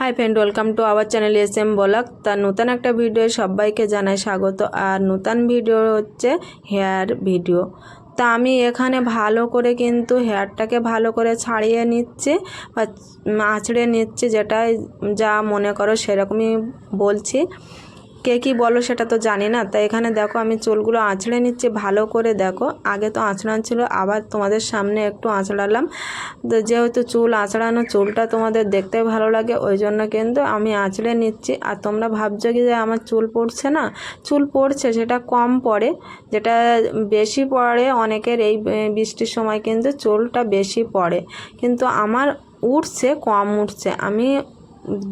Hi friend welcome to our channel S M block তার নতুন একটা ভিডিও সবাইকে জানাই স্বাগত। আর নতুন ভিডিও হচ্ছে হেয়ার ভিডিও তা আমি এখানে ভালো করে কিন্তু হেয়ারটাকে ভালো করে ছাড়িয়ে নিচ্ছে বা আঁচড়ে নিচ্ছে যেটাই যা মনে করো সেরকমই বলছি। কে কী বলো সেটা তো জানি না। তাই এখানে দেখো আমি চুলগুলো আঁচড়ে নিচ্ছি, ভালো করে দেখো। আগে তো আঁচড়ান ছিল আবার তোমাদের সামনে একটু আঁচড়ালাম। তো যেহেতু চুল আঁচড়ানো, চুলটা তোমাদের দেখতে ভালো লাগে, ওই জন্য কিন্তু আমি আঁচড়ে নিচ্ছি। আর তোমরা ভাবছ কি যে আমার চুল পড়ছে না? চুল পড়ছে, সেটা কম পড়ে। যেটা বেশি পড়ে, অনেকের এই বৃষ্টির সময় কিন্তু চুলটা বেশি পড়ে। কিন্তু আমার উঠছে, কম উঠছে। আমি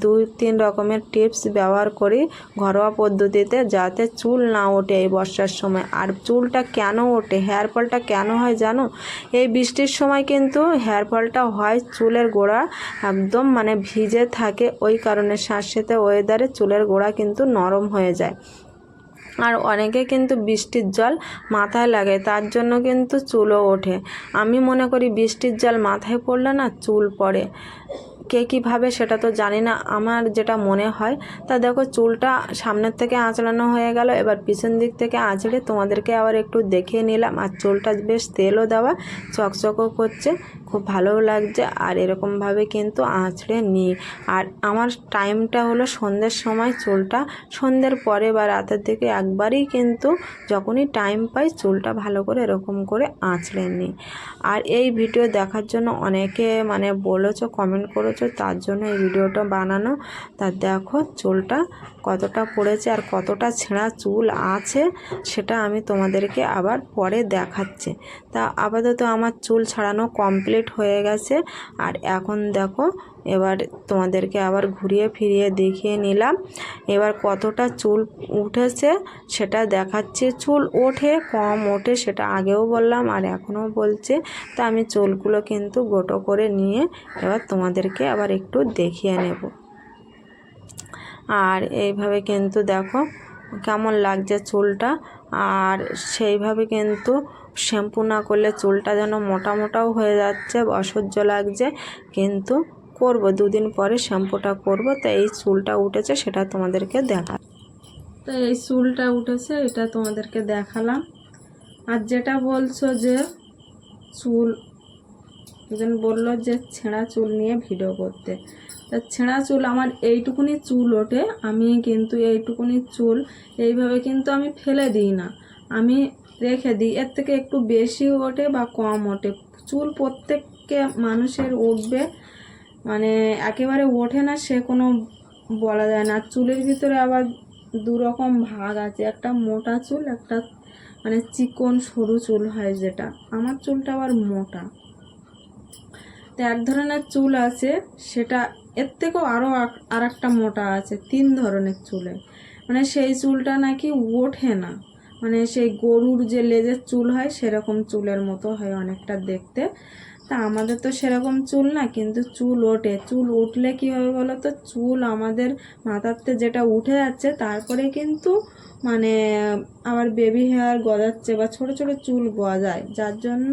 দুই, তিন রকমের টিপস ব্যবহার করি ঘরোয়া পদ্ধতিতে যাতে চুল না ওঠে এই বর্ষার সময়। আর চুলটা কেন ওঠে? হেয়ার ফলটা কেন হয় জানো? এই বৃষ্টির সময় কিন্তু হেয়ার ফলটা হয় চুলের গোড়া একদম মানে ভিজে থাকে, ওই কারণে শ্বাসেতে ওয়েদারে চুলের গোড়া কিন্তু নরম হয়ে যায়। আর অনেকে কিন্তু বৃষ্টির জল মাথায় লাগে, তার জন্য কিন্তু চুলও ওঠে। আমি মনে করি বৃষ্টির জল মাথায় পড়লে না চুল পড়ে। কে কীভাবে সেটা তো জানি না। আমার যেটা মনে হয়, তা দেখো চুলটা সামনের থেকে আঁচড়ানো হয়ে গেল, এবার পিছন দিক থেকে আঁচড়ে তোমাদেরকে আবার একটু দেখিয়ে নিলাম। আর চুলটা বেশ তেলও দেওয়া, চকচকও করছে, খুব ভালোও লাগছে, আর এরকমভাবে কিন্তু আঁচড়ে নিই। আর আমার টাইমটা হলো সন্ধ্যের সময়, চুলটা সন্ধ্যের পরে বা রাতের দিকে একবারই কিন্তু যখনই টাইম পাই, চুলটা ভালো করে এরকম করে আঁচড়ে নিই। আর এই ভিডিও দেখার জন্য অনেকে মানে বলেছ, কমেন্ট করেছ তার জন্য এই ভিডিওটা বানানো। তা দেখো চুলটা কতটা পড়েছে আর কতটা ছেঁড়া চুল আছে, সেটা আমি তোমাদেরকে আবার পরে দেখাচ্ছি। তা আপাতত আমার চুল ছাড়ানো কমপ্লিট হয়ে গেছে। আর এখন দেখো এবার তোমাদেরকে আবার ঘুরিয়ে ফিরিয়ে দেখিয়ে নিলাম। এবার কতটা চুল উঠেছে সেটা দেখাচ্ছি। চুল ওঠে, কম ওঠে সেটা আগেও বললাম আর এখনও বলছে। তা আমি চুলগুলো কিন্তু গোটো করে নিয়ে এবার তোমাদেরকে আবার একটু দেখিয়ে নেব। আর এইভাবে কিন্তু দেখো কেমন লাগছে চুলটা। আর সেইভাবে কিন্তু শ্যাম্পু না করলে চুলটা যেন মোটা মোটাও হয়ে যাচ্ছে, অসহ্য লাগছে। কিন্তু করব, দুদিন পরে শ্যাম্পুটা করব, তো এই চুলটা উঠেছে সেটা তোমাদেরকে দেখা তো এই চুলটা উঠেছে, এটা তোমাদেরকে দেখালাম। আর যেটা বলছো যে চুল একজন বলল যে ছেঁড়া চুল নিয়ে ভিডিও করতে। তা ছেঁড়া চুল আমার এইটুকুনি চুল ওঠে, আমি কিন্তু এইটুকুনি চুল এইভাবে কিন্তু আমি ফেলে দিই না। আমি রেখে দিই, এর থেকে একটু বেশি ওঠে বা কম ওঠে। চুল প্রত্যেককে মানুষের উঠবে মানে একেবারে ওঠে না, সে কোনো বলা যায় না। চুলের ভিতরে আবার দু রকম ভাগ আছে, একটা মোটা চুল, একটা মানে চিকন সরু চুল হয় যেটা। আমার চুলটা আবার মোটা। তো এক ধরনের চুল আছে, সেটা এর থেকেও আরও আর একটা মোটা আছে, তিন ধরনের চুলের মানে সেই চুলটা নাকি ওঠে না। মানে সেই গরুর যে লেজের চুল হয়, সেরকম চুলের মতো হয় অনেকটা দেখতে। তা আমাদের তো সেরকম চুল না, কিন্তু চুল ওঠে। চুল উঠলে কি হবে বলো তো? চুল আমাদের মাথাতে যেটা উঠে যাচ্ছে, তারপরে কিন্তু মানে আবার বেবি হেয়ার গজাচ্ছে বা ছোট ছোট চুল গজায়। যার জন্য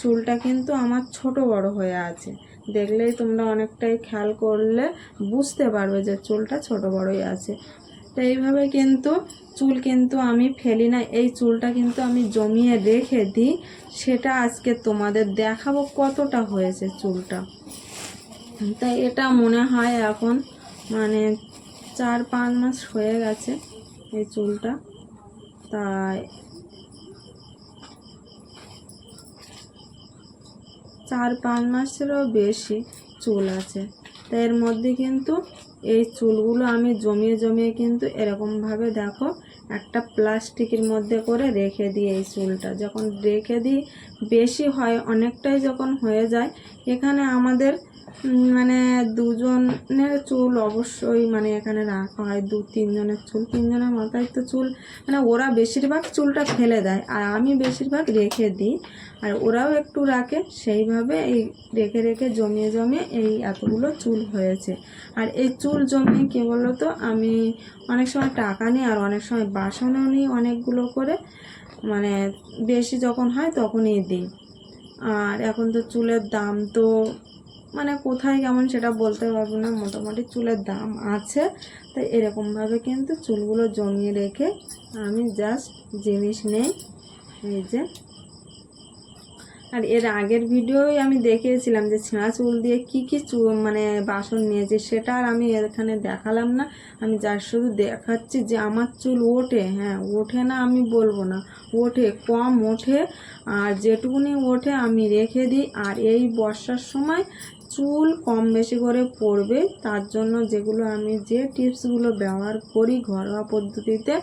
চুলটা কিন্তু আমার ছোট বড় হয়ে আছে। দেখলেই তোমরা অনেকটাই খেয়াল করলে বুঝতে পারবে যে চুলটা ছোট বড়ই আছে। তো এইভাবে কিন্তু চুল কিন্তু আমি ফেলি না। এই চুলটা কিন্তু আমি জমিয়ে রেখে দিই। সেটা আজকে তোমাদের দেখাবো কতটা হয়েছে চুলটা। তাই এটা মনে হয় এখন মানে চার পাঁচ মাস হয়ে গেছে এই চুলটা। তাই চার পাঁচ মাসেরও বেশি চুল আছে। তাই এর মধ্যে কিন্তু এই চুলগুলো আমি জমিয়ে জমিয়ে কিন্তু এরকমভাবে দেখো একটা প্লাস্টিকের মধ্যে করে রেখে দিই এই চুলটা। যখন রেখে দিই, বেশি হয়, অনেকটাই যখন হয়ে যায়, এখানে আমাদের মানে দুজনের চুল অবশ্যই মানে এখানে রাখা হয়, দু তিনজনের চুল, তিনজনের মাথায় তো চুল মানে ওরা বেশিরভাগ চুলটা ফেলে দেয়, আর আমি বেশিরভাগ রেখে দিই, আর ওরাও একটু রাখে, সেইভাবে এই রেখে রেখে জমিয়ে জমিয়ে এই এতগুলো চুল হয়েছে। আর এই চুল জমিয়ে কী বলো তো আমি অনেক সময় টাকা নিই আর অনেক সময় বাসনও নিই অনেকগুলো করে মানে বেশি যখন হয় তখনই দিই। আর এখন তো চুলের দাম তো মানে কোথায় কেমন সেটা বলতে পারব না, মোটামুটি চুলের দাম আছে। তাই এরকমভাবে কিন্তু চুলগুলো জমিয়ে রেখে আমি জাস্ট জিনিস নেই, এই যে আর এর আগের ভিডিওই আমি দেখিয়েছিলাম যে ছেঁড়া চুল দিয়ে কি কি চুল মানে বাসন নিয়েছি, সেটা আর আমি এখানে দেখালাম না। আমি যার শুধু দেখাচ্ছি যে আমার চুল ওঠে হ্যাঁ ওঠে না আমি বলব না, ওঠে, কম ওঠে, আর যেটুকুনি ওঠে আমি রেখে দিই। আর এই বর্ষার সময় চুল কম বেশি করে পড়বে, তার জন্য যেগুলো আমি যে টিপসগুলো ব্যবহার করি ঘরোয়া পদ্ধতিতে,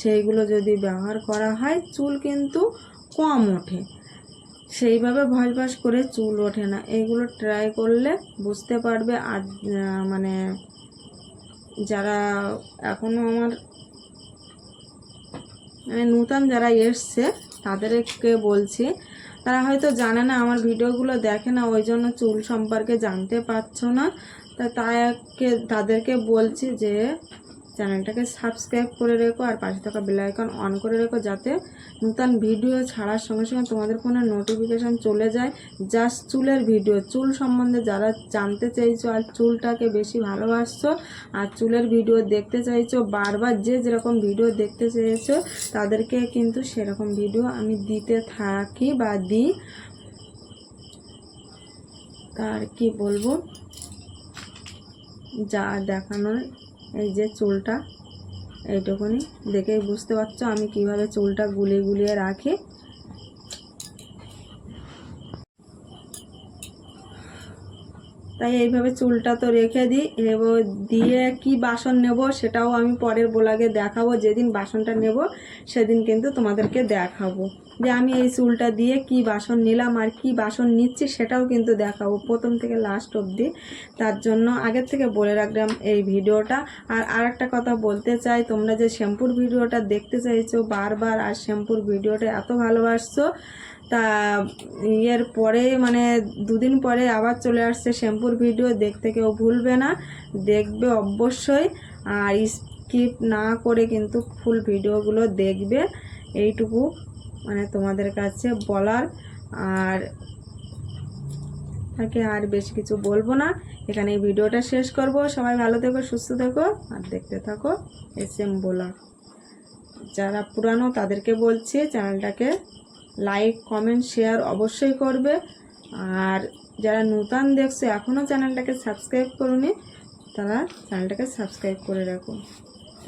সেইগুলো যদি ব্যবহার করা হয়, চুল কিন্তু কম ওঠে। সেইভাবে ভস ভস করে চুল ওঠে না। এইগুলো ট্রাই করলে বুঝতে পারবে আর মানে যারা এখনও আমার মানে নূতন যারা এসছে, তাদেরকে বলছি, তারা হয়তো জানে না, আমার ভিডিওগুলো দেখে না, ওই জন্য চুল সম্পর্কে জানতে পারছ না। তা তাকে, তাদেরকে বলছি যে চ্যানেলটাকে সাবস্ক্রাইব করে রেখো আর পাশে থাকা বেল আইকন অন করে রেখো যাতে নতুন ভিডিও ছাড়ার সঙ্গে সঙ্গে তোমাদের ফোনে নোটিফিকেশান চলে যায়। জাস্ট চুলের ভিডিও চুল সম্বন্ধে যারা জানতে চাইছো আর চুলটাকে বেশি ভালোবাসছো আর চুলের ভিডিও দেখতে চাইছো, বারবার যে যেরকম ভিডিও দেখতে চেয়েছো, তাদেরকে কিন্তু সেরকম ভিডিও আমি দিতে থাকি বা দিই। তার কি বলব? যা দেখানোর এই যে চুলটা এইটুকুনি দেখেই বুঝতে পারছ আমি কীভাবে চুলটা গুলিয়ে গুলিয়ে রাখি। তাই এইভাবে চুলটা তো রেখে দিই এবার দিয়ে কি বাসন নেব সেটাও আমি পরের বোলাগে দেখাবো, যেদিন বাসনটা নেব সেদিন কিন্তু তোমাদেরকে দেখাবো। যে আমি এই চুলটা দিয়ে কি বাসন নিলাম আর কি বাসন নিচ্ছি সেটাও কিন্তু দেখাবো প্রথম থেকে লাস্ট অবধি। তার জন্য আগের থেকে বলে রাখলাম এই ভিডিওটা। আর আরেকটা কথা বলতে চাই, তোমরা যে শ্যাম্পুর ভিডিওটা দেখতে চাইছো, বারবার আর শ্যাম্পুর ভিডিওটা এত ভালোবাসছো তা ইয়ের পরে মানে দুদিন পরে আবার চলে আসছে শ্যাম্পুর ভিডিও। দেখতে কেউ ভুলবে না, দেখবে অবশ্যই। আর স্কিপ না করে কিন্তু ফুল ভিডিওগুলো দেখবে, এইটুকু মানে তোমাদের কাছে বলার। আর তাকে আর বেশি কিছু বলব না। এখানে ভিডিওটা শেষ করব। সবাই ভালো থেকো, সুস্থ থেকো, আর দেখতে থাকো এস এম বলা যারা পুরানো তাদেরকে বলছি, চ্যানেলটাকে লাইক কমেন্ট শেয়ার অবশ্যই করবে। আর যারা নূতন দেখছ এখনও চ্যানেলটাকে সাবস্ক্রাইব করুনি, তারা চ্যানেলটাকে সাবস্ক্রাইব করে রাখুন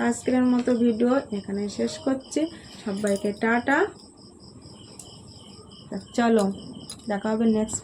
আজকের মতো ভিডিও এখানে শেষ করছি। সবাইকে টাটা। চলো, দেখা হবে নেক্সট